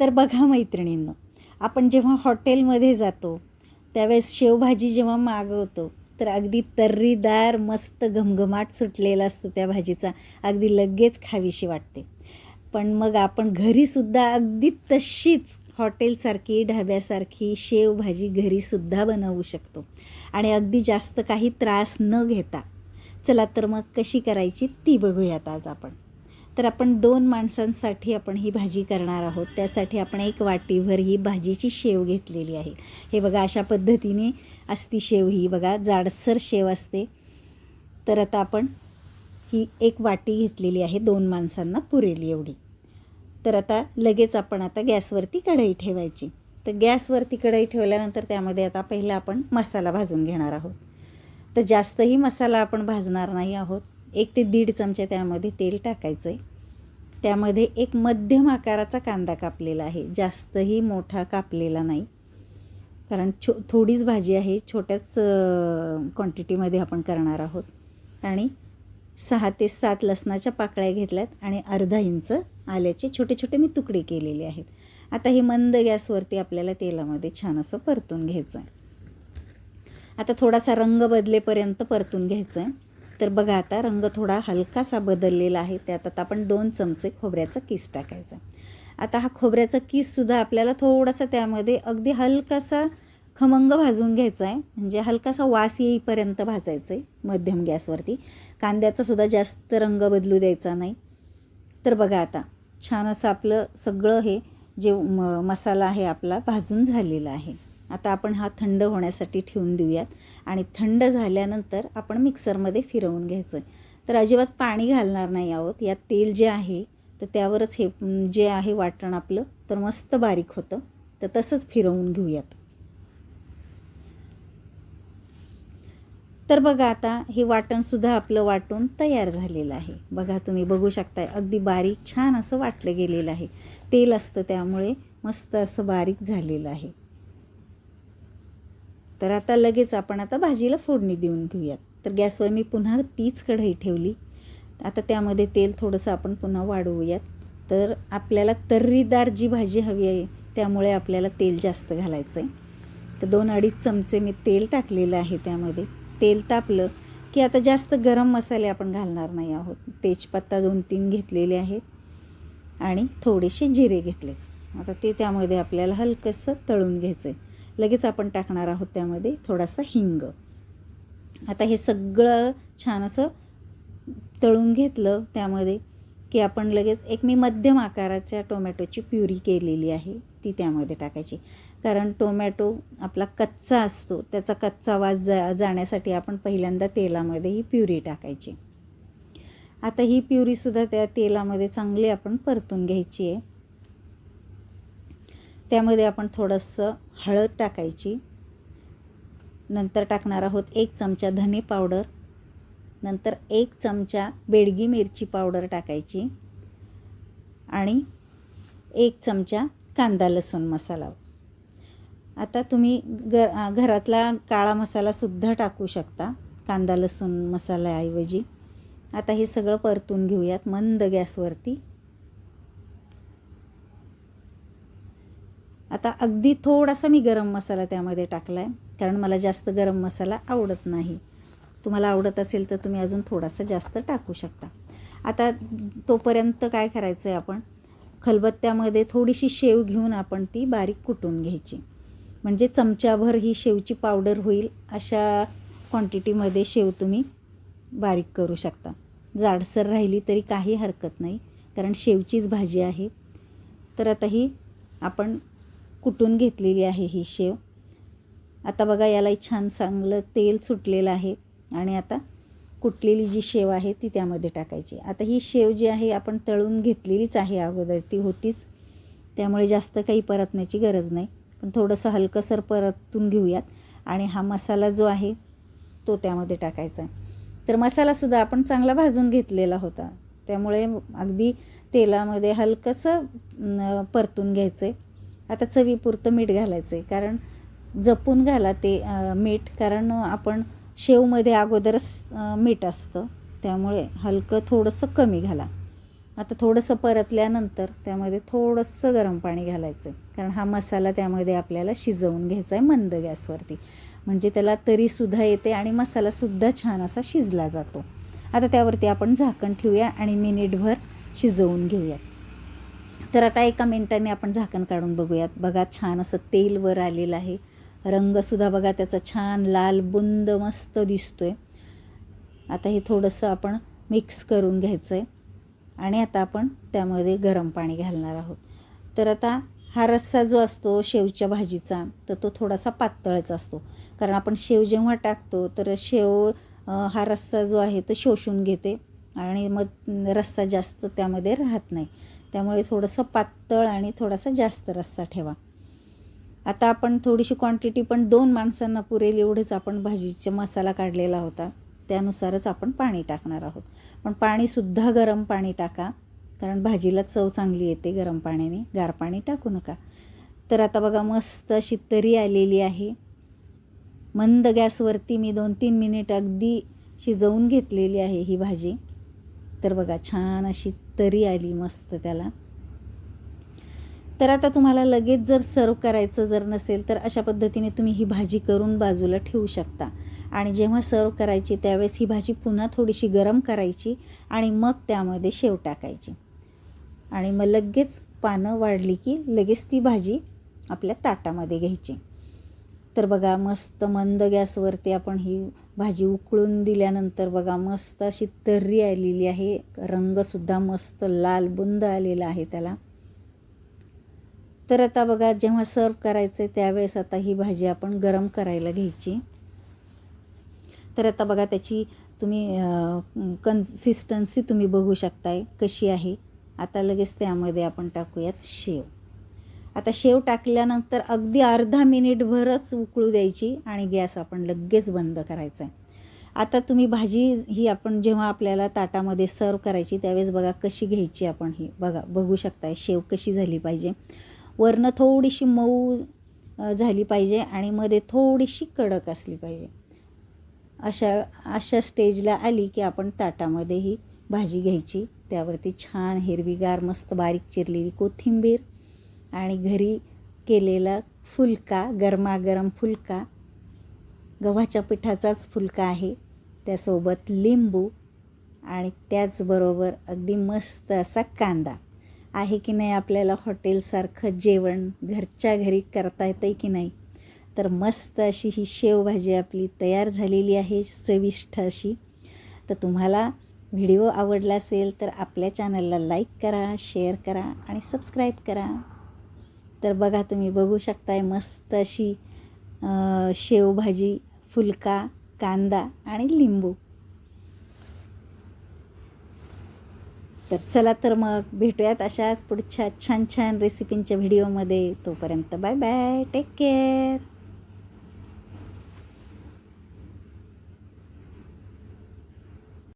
तर बघा मैत्रिणींनो आपण जेव्हा हॉटेलमध्ये जातो त्यावेळेस शेवभाजी जेव्हा मागवतो तर अगदी तर्रीदार मस्त घमघमाट सुटलेला असतो त्या भाजीचा. अगदी लगेच खावीशी वाटते. पण मग आपण घरीसुद्धा अगदी तशीच हॉटेलसारखी ढाब्यासारखी शेवभाजी घरीसुद्धा बनवू शकतो. आणि अगदी जास्त काही त्रास न घेता चला तर मग कशी करायची ती बघूयात आज आपण. तर आपण दोन माणसांसाठी आपण ही भाजी करणार आहोत. त्यासाठी आपण एक वाटीभर ही भाजीची शेव घेतलेली आहे. हे बघा अशा पद्धतीने असती शेव ही. बघा जाडसर शेव असते. तर आता आपण ही एक वाटी घेतलेली आहे दोन माणसांना पुरेल एवढी. तर आता लगेच आपण आता गॅसवरती कढई ठेवायची. तर गॅसवरती कढई ठेवल्यानंतर त्यामध्ये आता पहिला आपण मसाला भाजून घेणार आहोत. तर जास्तही मसाला आपण भाजणार नाही आहोत. एक ते दीड चमचे त्यामध्ये तेल टाकायचं आहे त्यामध्ये एक मध्यम आकाराचा कांदा कापलेला आहे. जास्तही मोठा कापलेला नाही. कारण छो थोडीच भाजी आहे. छोट्याच क्वांटिटीमध्ये आपण करणार आहोत. आणि सहा ते सात लसणाच्या पाकळ्या घेतल्यात आणि अर्धा इंच आल्याचे छोटे छोटे मी तुकडे केलेले आहेत. आता हे मंद गॅसवरती आपल्याला तेलामध्ये छान असं परतून घ्यायचं आहे आता थोडासा रंग बदलेपर्यंत परतून घ्यायचं आहे तर बघा आता रंग थोडा हलकासा बदललेला आहे. त्यात आता आपण दोन चमचे खोबऱ्याचा किस टाकायचा. आता हा खोबऱ्याचा किससुद्धा आपल्याला थोडासा त्यामध्ये अगदी हलकासा खमंग भाजून घ्यायचा आहे. म्हणजे हलकासा वास येईपर्यंत भाजायचं आहे मध्यम गॅसवरती. कांद्याचासुद्धा जास्त रंग बदलू द्यायचा नाही. तर बघा आता छान असं आपलं सगळं हे जे म मसाला आहे आपला भाजून झालेला आहे. आता आपण हा थंड होण्यासाठी ठेवून देऊयात. आणि थंड झाल्यानंतर आपण मिक्सरमध्ये फिरवून घ्यायचं आहे. तर अजिबात पाणी घालणार नाही आहोत. यात तेल जे आहे तर त्यावरच हे जे आहे वाटण आपलं तर मस्त बारीक होतं. तर तसंच फिरवून घेऊयात. तर बघा आता हे वाटणसुद्धा आपलं वाटून तयार झालेलं आहे. बघा तुम्ही बघू शकताय अगदी बारीक छान असं वाटलं गेलेलं आहे. तेल असतं त्यामुळे मस्त असं बारीक झालेलं आहे. तर आता लगेच आपण आता भाजीला फोडणी देऊन घेऊयात. तर गॅसवर मी पुन्हा तीच कढई ठेवली. आता त्यामध्ये तेल थोडंसं आपण पुन्हा वाढवूयात. तर आपल्याला तर्रीदार जी भाजी हवी आहे त्यामुळे आपल्याला तेल जास्त घालायचं आहे तर दोन अडीच चमचे मी तेल टाकलेलं आहे त्यामध्ये. तेल तापलं की आता जास्त गरम मसाले आपण घालणार नाही आहोत. तेजपत्ता दोन तीन घेतलेले आहेत आणि थोडेसे जिरे घेतले आता ते त्यामध्ये आपल्याला हलकंसं तळून घ्यायचं आहे लगेच आपण टाकणार आहोत त्यामध्ये थोडासा हिंग. आता हे सगळं छान असं तळून घेतलं त्यामध्ये की आपण लगेच एक मी मध्यम आकाराच्या टोमॅटोची प्युरी केलेली आहे ती त्यामध्ये टाकायची. कारण टोमॅटो आपला कच्चा असतो त्याचा कच्चा वास जा जाण्यासाठी आपण पहिल्यांदा तेलामध्ये ही प्युरी टाकायची. आता ही प्युरीसुद्धा त्या तेलामध्ये चांगली आपण परतून घ्यायची आहे. त्यामध्ये आपण थोडंसं हळद टाकायची. नंतर टाकणार आहोत एक चमचा धने पावडर. नंतर एक चमचा बेडगी मिरची पावडर टाकायची. आणि एक चमचा कांदा लसूण मसाला. आता तुम्ही ग घरातला काळा मसालासुद्धा टाकू शकता कांदा लसूण मसाल्याऐवजी. आता हे सगळं परतून घेऊयात मंद गॅसवरती. आता अगदी थोडासा मी गरम मसाला त्यामध्ये टाकला आहे कारण मला जास्त गरम मसाला आवडत नाही. तुम्हाला आवडत असेल तर तुम्ही अजून थोडासा जास्त टाकू शकता. आता तोपर्यंत काय करायचं आहे आपण? खलबत्त्यामध्ये थोडीशी शेव घेऊन आपण ती बारीक कुटून घ्यायची. म्हणजे चमच्याभर ही शेवची पावडर होईल अशा क्वांटिटीमध्ये शेव तुम्ही बारीक करू शकता. जाडसर राहिली तरी काही हरकत नाही कारण शेवचीच भाजी आहे. तर आता ही आपण कुटून घेतलेली आहे ही शेव. आता बघा यालाही छान चांगलं तेल सुटलेलं आहे आणि आता कुटलेली जी शेव आहे ती त्यामध्ये टाकायची. आता ही शेव जी आहे आपण तळून घेतलेलीच आहे अगोदर ती होतीच. त्यामुळे जास्त काही परतण्याची गरज नाही. पण थोडंसं हलकंसर परतून घेऊयात आणि हा मसाला जो आहे तो त्यामध्ये टाकायचा आहे. तर मसालासुद्धा आपण चांगला भाजून घेतलेला होता. त्यामुळे अगदी तेलामध्ये हलकंसं परतून घ्यायचं आहे आता चवीपुरतं मीठ घालायचं आहे कारण जपून घाला ते मीठ. कारण आपण शेवमध्ये अगोदरच मीठ असतं. त्यामुळे हलकं थोडंसं कमी घाला. आता थोडंसं परतल्यानंतर त्यामध्ये थोडंसं गरम पाणी घालायचं आहे कारण हा मसाला त्यामध्ये आपल्याला शिजवून घ्यायचा आहे मंद गॅसवरती. म्हणजे त्याला तरीसुद्धा येते आणि मसालासुद्धा छान असा शिजला जातो. आता त्यावरती आपण झाकण ठेवूया आणि मिनिटभर शिजवून घेऊया तर आता एका मिनटाने आपण झाकण काढून बघूयात. बघा छान असं तेल वर आलेलं आहे. रंगसुद्धा बघा त्याचा छान लाल बुंद मस्त दिसतोय. आता हे थोडंसं आपण मिक्स करून घ्यायचं आहे आणि आता आपण त्यामध्ये गरम पाणी घालणार आहोत. तर आता हा रस्सा जो असतो शेवच्या भाजीचा तर तो थोडासा पातळच असतो. कारण आपण शेव जेव्हा टाकतो तर शेव हा रस्सा जो आहे तो शोषून घेते. आणि मग रस्सा जास्त त्यामध्ये राहत नाही. त्यामुळे थोडंसं पातळ आणि थोडासा जास्त रस्सा ठेवा. आता आपण थोडीशी क्वांटिटी पण दोन माणसांना पुरेल एवढेच आपण भाजीचा मसाला काढलेला होता. त्यानुसारच आपण पाणी टाकणार आहोत. पण पाणीसुद्धा गरम पाणी टाका. कारण भाजीला चव चांगली येते गरम पाण्याने. गार पाणी टाकू नका. तर आता बघा मस्त अशी तरी आलेली आहे. मंद गॅसवरती मी दोन तीन मिनिट अगदी शिजवून घेतलेली आहे ही भाजी. तर बघा छान अशी तरी आली मस्त त्याला. तर आता तुम्हाला लगेच जर सर्व करायचं जर नसेल तर अशा पद्धतीने तुम्ही ही भाजी करून बाजूला ठेवू शकता. आणि जेव्हा सर्व करायची त्यावेळेस ही भाजी पुन्हा थोडीशी गरम करायची आणि मग त्यामध्ये शेव टाकायची. आणि मग लगेच पानं वाढली की लगेच ती भाजी आपल्या ताटामध्ये घ्यायची. तर बघा मस्त मंद गॅसवरती आपण ही भाजी उकळून दिल्यानंतर बघा मस्त अशी तर्री आलेली आहे. रंगसुद्धा मस्त लाल बुंद आलेला आहे त्याला. तर आता बघा जेव्हा सर्व करायचं आहे त्यावेळेस आता ही भाजी आपण गरम करायला घ्यायची. तर आता बघा त्याची तुम्ही कन्सिस्टन्सी तुम्ही बघू शकताय कशी आहे. आता लगेच त्यामध्ये आपण टाकूयात शेव. आता शेव टाकल्यानंतर अगदी अर्धा मिनिटभरच उकळू द्यायची आणि गॅस आपण लगेच बंद करायचा आहे. आता तुम्ही भाजी ही आपण जेव्हा आपल्याला ताटामध्ये सर्व करायची त्यावेळेस बघा कशी घ्यायची आपण ही. बघा बघू शकताय शेव कशी झाली पाहिजे. वरनं थोडीशी मऊ झाली पाहिजे आणि मध्ये थोडीशी कडक असली पाहिजे. अशा अशा स्टेजला आली की आपण ताटामध्ये ही भाजी घ्यायची. त्यावरती छान हिरवीगार मस्त बारीक चिरलेली कोथिंबीर आणि घरी केलेला फुलका गरमागरम फुलका गव्हाच्या पिठाचाच फुलका आहे. त्यासोबत लिंबू आणि त्याचबरोबर अगदी मस्त असा कांदा. आहे की नाही आपल्याला हॉटेलसारखं जेवण घरच्या घरी करता येतं की नाही? तर मस्त अशी ही शेवभाजी आपली तयार झालेली आहे चविष्ट अशी. तर तुम्हाला व्हिडिओ आवडला असेल तर आपल्या चॅनलला लाईक करा शेअर करा आणि सबस्क्राईब करा. तर बघा तुम्ही बघू शकताय मस्त अशी शेवभाजी फुलका कांदा आणि लिंबू. तर चला तर मग भेटूयात अशाच पुढच्या छान छान रेसिपींच्या व्हिडिओमध्ये तोपर्यंत बाय बाय टेक केअर